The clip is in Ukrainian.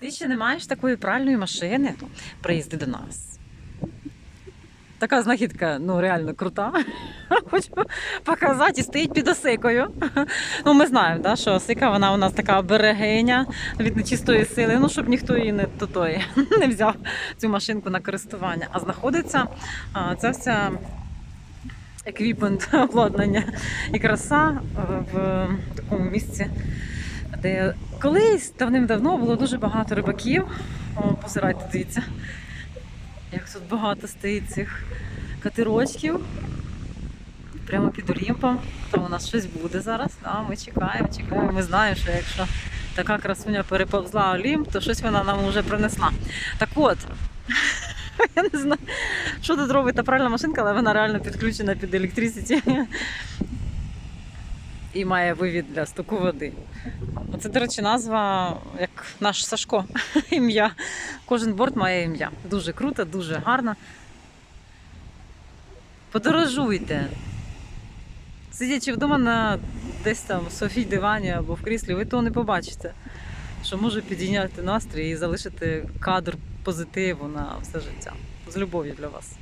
Ти ще не маєш такої пральної машини? Приїзди до нас. Така знахідка, ну реально крута. Хочу показати і стоїть під осикою. Ну, ми знаємо, да, що осика вона у нас така берегиня від нечистої сили, ну щоб ніхто її не тотої, не взяв цю машинку на користування. А знаходиться ця вся еквіпмент обладнання і краса е, в такому місці, де колись давним-давно було дуже багато рибаків. О, позирайте, дивіться, як тут багато стоїть цих катерочків. Прямо під Олімпом. Там у нас щось буде зараз. Да, ми чекаємо, чекаємо. Ми знаємо, що якщо така красуня переповзла Олімп, то щось вона нам вже принесла. Так от, я не знаю, що тут робить та пральна машинка, але вона реально підключена під електрисіті. І має вивід для стоку води. Це, до речі, назва як наш Сашко. Ім'я. Кожен борт має ім'я. Дуже круто, дуже гарно. Подорожуйте. Сидячи вдома на десь там в Софій дивані або в кріслі, ви того не побачите, що може підійняти настрій і залишити кадр позитиву на все життя. З любов'ю для вас.